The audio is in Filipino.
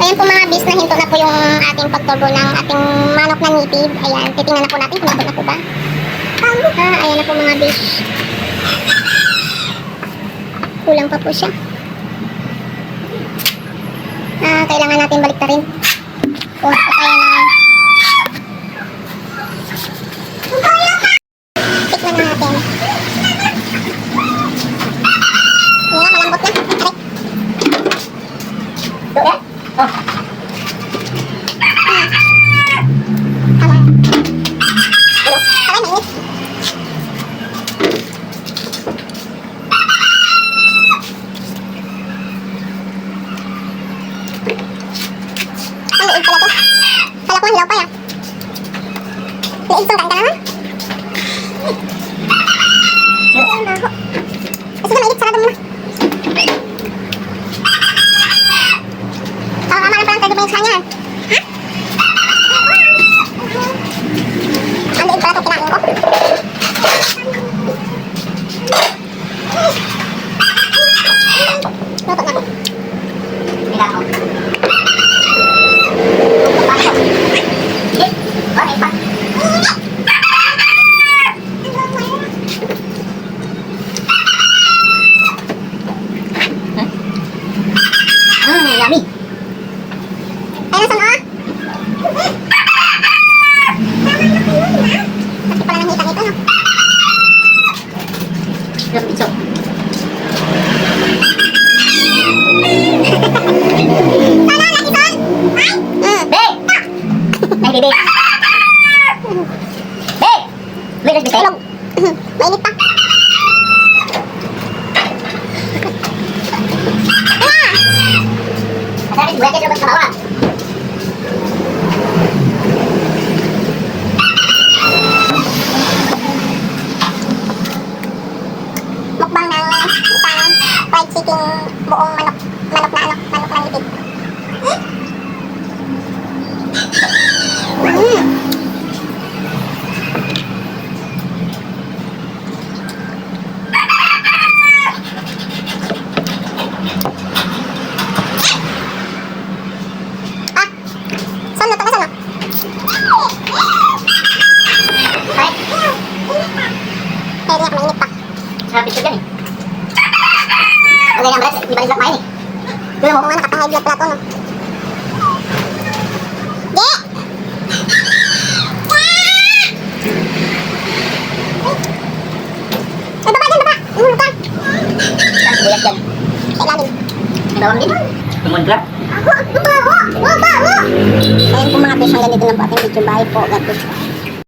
Ayan po mga bis, nahinto na po yung ating pagturbo ng ating manok na nitid. Ayan, titingnan na po natin kung abot na po ba. Ah, ayan na po mga bis. Kulang pa po siya. Ah, kailangan natin balik na rin. Oh, Kalau aku hilap ya. Ini itu kan kan. Let's be Tulog. Mainit pa. Yung buhay sa bawah. Mukbang ng isang fried chicken buong manok. Manok na ano? Manok na lipid. Mm. Ah! Saan na to? Nasaan na? Ay, Pwede ako mainit pa. sarap ito dyan eh. Brad, di ba nilak main eh? Tignan mo kung nga nakaka-high blood pala no? Ay, baba dyan, baba! Ihulog ka! Saan sibuyas dyan? Sa ilalim. Bawang din. Tumon ka. Ako! Ang baho! Ang baho! Ayan po mga fish, hanggang dito po ating video. Bye po. God bless.